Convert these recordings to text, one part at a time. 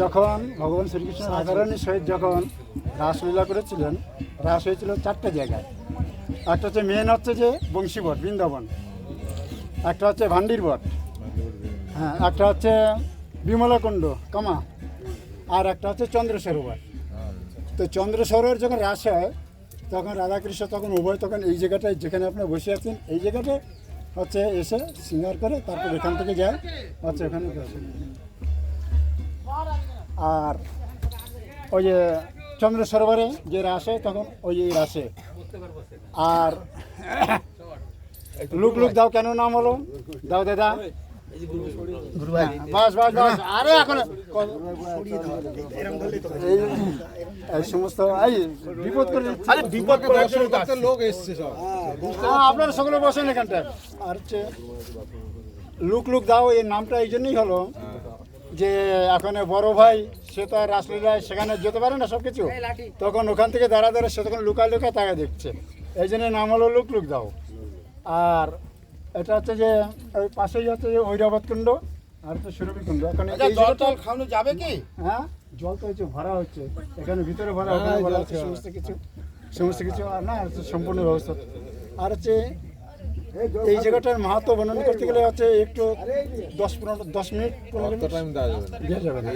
যখন ভগবান শ্রীকৃষ্ণ রাধারানীর সহিত যখন রাসলীলা করেছিলেন, রাস হয়েছিল চারটে জায়গায়। একটা হচ্ছে মেন হচ্ছে যে বংশীবট, বৃন্দাবন। একটা হচ্ছে ভান্ডির বট হ্যাঁ একটা হচ্ছে বিমলাকুণ্ড, কামা। আর একটা হচ্ছে চন্দ্র সরোবর তো চন্দ্র সরোবর যখন রাস হয়, তখন রাধাকৃষ্ণ তখন উভয় তখন এই জায়গাটায়, যেখানে আপনি বসে আছেন, এই জায়গাটায় হচ্ছে এসে সিঙ্গার করে তারপর এখান থেকে যায়, হচ্ছে ওখানে। আর ওই যে চন্দ্র সরোবরে যে আসে তখন ওই রাসে আর লুক লুক দাও কেন নাম হলো? দাও দাদা। হ্যাঁ, বাস বাস বাস। আরে এখন এই এই সমস্ত এই বিপদ করে আরে বিপদ করতে লোক এসছে সব। হ্যাঁ, আপনারা সকলে বসেন এখানটায়। আর হচ্ছে লুক লুক দাও এই নামটা এই জন্যই হলো। যে এখন বড় ভাই সে তো আর রাসলীলায় সেখানে যেতে পারে না সব কিছু তখন ওখান থেকে দাঁড়া দাঁড়া সে তখন লুকা লুকা তাকে দেখছে। এই জন্য নাম হলো লুক লুক দাও। আর এটা হচ্ছে যে ওই পাশেই হচ্ছে যে ঐরাবত কুণ্ড আর হচ্ছে সুরভি কুণ্ড। এখন এই জায়গাটা খাওয়ানো যাবে কি? হ্যাঁ? জল তো হচ্ছে ভরা হচ্ছে। এখানে ভিতরে ভরা ভরা হচ্ছে। সমস্ত কিছু। সমস্ত কিছু আর না হচ্ছে সম্পূর্ণ ব্যবস্থা। আর হচ্ছে এই জায়গাটার মাহাত্ম বর্ণনা করতে গেলে হচ্ছে একটু দশ পনেরো দশ মিনিট পনেরো টাইম দেওয়া যাবে না। দেওয়া যাবে না।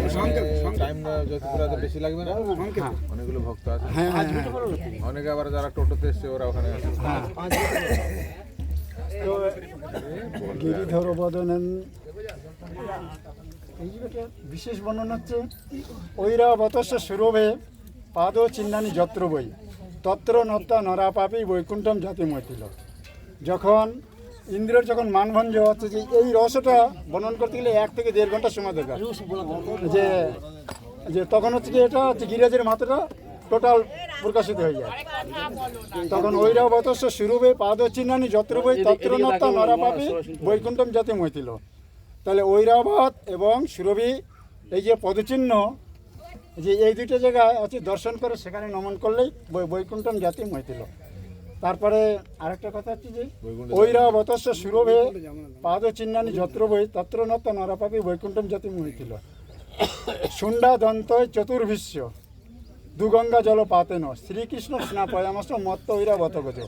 টাইম যত বেশি লাগবে না? অনেকগুলো ভক্ত আছে। হ্যাঁ হ্যাঁ হ্যাঁ। অনেকে আবার যারা টোটোতে এসছে ওরা ওখানে আছে। হ্যাঁ। তো গিরিধর বদনেন এই জায়গাটা বিশেষ বর্ণনা হচ্ছে ঐরাবতস্য সুরভে পাদ চিহ্নানি যত্র বই তত্র নত্তা নরা পাপি বৈকুণ্ঠম জাতি মৈতিল যখন ইন্দ্রের যখন মানভঞ্জ হচ্ছে যে এই রহস্যটা বর্ণন করতে গেলে এক থেকে দেড় ঘণ্টা সময় দরকার। যে যে তখন হচ্ছে কি এটা হচ্ছে গিরিরাজের মাথাটা টোটাল প্রকাশিত হয়ে যায়। তখন ঐরাবতস্য সুরূপে পাদ চিহ্নানি যত্র বই তত্র নত্তা নরা বৈকুণ্ঠম জাতি মৈতিল তাহলে ঐরাবত এবং সুরভি এই যে পদচিহ্ন যে এই দুইটা জায়গায় হচ্ছে দর্শন করে সেখানে নমন করলেই বৈকুণ্ঠম জাতি মৈতিল তারপরে আরেকটা কথা হচ্ছে যে ঐরাবতস্য সুরভে পাদ চিহ্নানি যত্র বই তত্র নত নরাপাপি বৈকুণ্ঠম জাতি মৈতিল সুণ্ডা দন্ত চতুর্ভিশ্য দুগঙ্গা জল পাতেন শ্রীকৃষ্ণ স্নাপয়ামস্ত মত্ত ঐরাবত গজ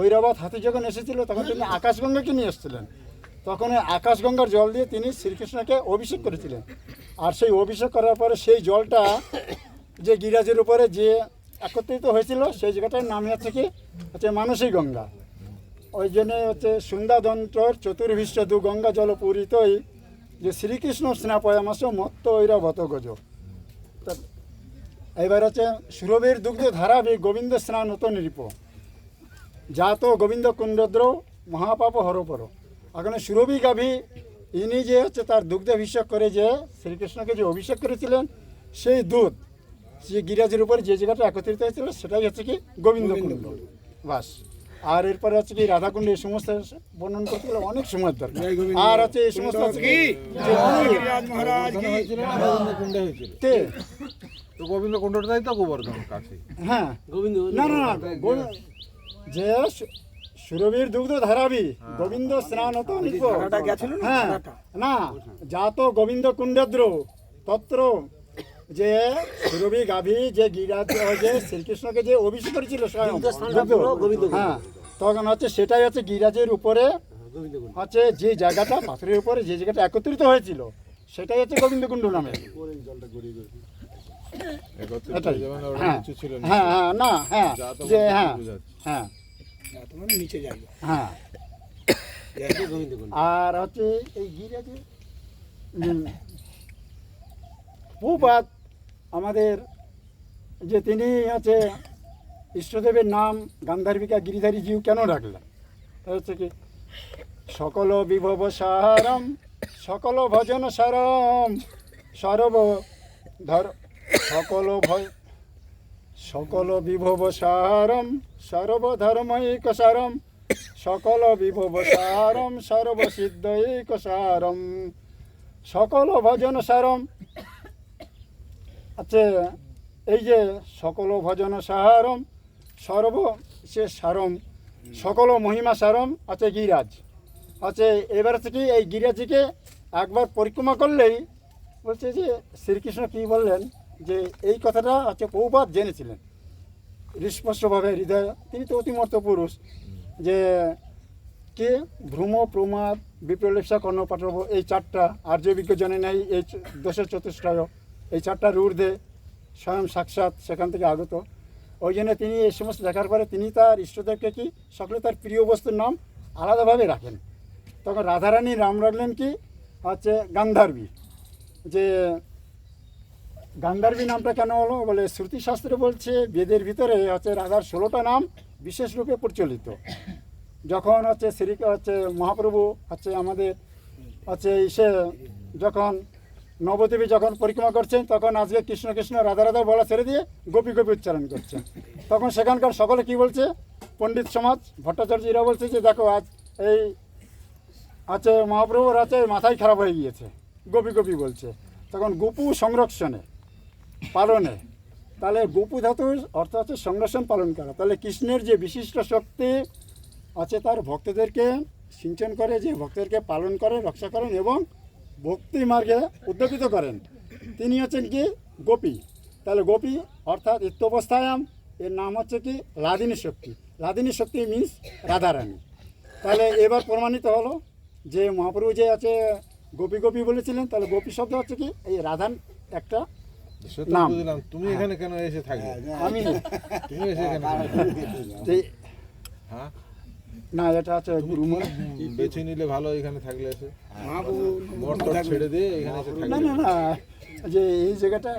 ঐরাবত হাতি যখন এসেছিল তখন তিনি আকাশগঙ্গাকে নিয়ে এসেছিলেন। তখন ওই আকাশগঙ্গার জল দিয়ে তিনি শ্রীকৃষ্ণকে অভিষেক করেছিলেন। আর সেই অভিষেক করার পরে সেই জলটা যে গিরাজের উপরে যে একত্রিত হয়েছিল, সেই জায়গাটার নাম হচ্ছে কি? হচ্ছে মানসী গঙ্গা। ওই জন্য হচ্ছে সুন্দরদন্ত্রর চতুর্ভিশ্ব দু গঙ্গা জল পূরিতই যে শ্রীকৃষ্ণ স্নাপয়ামাস মত্ত ঐরাবত গজ। এবার হচ্ছে সুরভীর দুগ্ধ ধারাবি গোবিন্দ স্নান হতো নৃপ। জাত গোবিন্দ কুণ্ডদ্র, মহাপাপ হরপর। এখন সুরভি গাভী, ইনি যে হচ্ছে তার দুগ্ধ অভিষেক করে যে শ্রীকৃষ্ণকে যে অভিষেক করেছিলেন, সেই দুধ যে গিরাজের উপরে যে জায়গাটা একত্রিত হয়েছিল সেটাই হচ্ছে কি গোবিন্দ কুণ্ড বাস। আর এরপরে হচ্ছে কি রাধাকুণ্ড এই সমস্ত বর্ণন করতে গেলে অনেক সময় দরকার। আর হচ্ছে এই সমস্ত হচ্ছে কি যে গোবিন্দ তে, তো গোবিন্দ কুণ্ডটাই তো গোবর্ধন কাছে। হ্যাঁ। না না না যে সু- সুরভীর দুগ্ধ ধারাবি গোবিন্দ স্নান হতো হ্যাঁ। না জাত গোবিন্দ কুণ্ডদ্র তত্র যে সুরভি গাভী যে গিরাজ যে শ্রীকৃষ্ণকে যে অভিষেক করেছিল স্বয়ং। হ্যাঁ তখন হচ্ছে সেটাই হচ্ছে গিরাজের উপরে হচ্ছে যে জায়গাটা পাথরের উপরে যে জায়গাটা একত্রিত হয়েছিল সেটাই হচ্ছে গোবিন্দকুণ্ড নামে। হ্যাঁ হ্যাঁ হ্যাঁ না হ্যাঁ যে হ্যাঁ হ্যাঁ। নিচে হ্যাঁ। আর হচ্ছে এই গিরাজে ভূপাত আমাদের যে তিনি আছে, ইষ্টদেবের নাম গান্ধার্বিকা গিরিধারী জিউ কেন রাখলেন? হচ্ছে কি, সকল বিভব সারম, সকল ভজন সারম, সর্ব ধর, সকল ভয়, সকল বিভব সারম সর্বধর্মৈক সারম, সকল বিভব সারম সর্বসিদ্ধৈক সারম, সকল ভজন সারম আচ্ছা এই যে সকল ভজন সারম, সর্ব সে সারম, সকল মহিমা সারম, আছে গিরাজ। আছে এবার হচ্ছে কি এই গিরাজিকে একবার পরিক্রমা করলেই বলছে যে শ্রীকৃষ্ণ কি বললেন যে এই কথাটা আছে বহুবার জেনেছিলেন। হৃস্পষ্টভাবে হৃদয়, তিনি তো অতিমর্ত পুরুষ। যে কে ভ্রম প্রমাদ বিপ্রলিপসা কর্ণপাঠব এই চারটা আর্য বিজ্ঞজনে নেই, এই দোষের চতুষ্টয় এই চারটার ঊর্ধ্বে স্বয়ং সাক্ষাৎ সেখান থেকে আগত। ওই জন্য তিনি এই সমস্ত দেখার পরে তিনি তার ইষ্টদেবকে কি, সকলে তার প্রিয় বস্তুর নাম আলাদাভাবে রাখেন। তখন রাধারানী নাম রাখলেন কি, হচ্ছে গান্ধার্বী। যে গান্ধার্বী নামটা কেন হলো? বলে শ্রুতিশাস্ত্রে বলছে, বেদের ভিতরে হচ্ছে রাধার ষোলোটা নাম বিশেষ রূপে প্রচলিত। যখন হচ্ছে শ্রী হচ্ছে মহাপ্রভু হচ্ছে আমাদের হচ্ছে ইসে যখন নবদেবী যখন পরিক্রমা করছেন, তখন আজকে কৃষ্ণ কৃষ্ণ রাধা রাধা বলা ছেড়ে দিয়ে গোপী গোপী উচ্চারণ করছেন। তখন সেখানকার সকলে কি বলছে? পণ্ডিত সমাজ ভট্টাচার্যরা বলছে যে, দেখো, আজ এই, আছে মহাপ্রভুর আছে মাথায় খারাপ হয়ে গিয়েছে, গোপী গোপী বলছে। তখন গোপু সংরক্ষণে, পালনে, তাহলে গোপু ধাতুর অর্থ হচ্ছে সংরক্ষণ পালন করা। তাহলে কৃষ্ণের যে বিশিষ্ট শক্তি আছে, তার ভক্তদেরকে সিঞ্চন করে, যে ভক্তদেরকে পালন করেন রক্ষা করেন এবং ভক্তি মার্গে উদ্যোগিত করেন। তিনি হচ্ছেন কি? গোপী। তাহলে গোপী অর্থাৎ ইত্যবস্থায়াম এর নাম হচ্ছে কি? লাদিনী শক্তি। লাদিনী শক্তি মিন্স রাধারানী। তাহলে এবার প্রমাণিত হলো যে মহাপ্রভু যে আছে গোপী গোপী বলেছিলেন তাহলে গোপী শব্দ হচ্ছে কি? এই রাধান একটা নাম। তুমি এখানে কেন এসে থাকলে? আমি তুমি এসে এখানে হ্যাঁ? না এটা হচ্ছে গুরুমুখ বেছে নিলে ভালো এখানে থাকলে মহাপ্রভু মঠ টট ছেড়ে দিয়ে এখানে এসে না না না যে এই জায়গাটা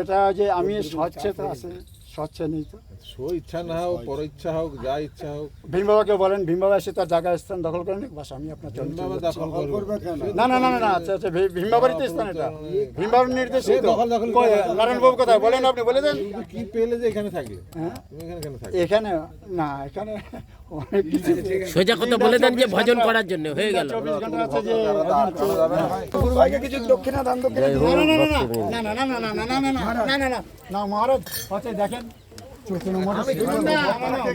এটা যে আমি স্বচ্ছতা আছে স্বচ্ছ নেই তো। সো ইচ্ছা না হোক পর ইচ্ছা হোক যা ইচ্ছা হোক। ভীম বাবাকে বলেন ভীম বাবা এসে তার জায়গা স্থান দখল করেন বাস আমি আপনার চলে বাবা দখল করবে। না না না না না আচ্ছা আচ্ছা ভীম বাবারই তো স্থান এটা? ভীম বাবার নির্দেশ দখল দখল নারায়ণ বাবু কোথায় বলেন আপনি বলে দেন। কি পেলে যে এখানে থাকলে? হ্যাঁ। এখানে কেন থাকলে? এখানে না এখানে সোজা কথা বলে দেন যে ভজন করার জন্য হয়ে গেল না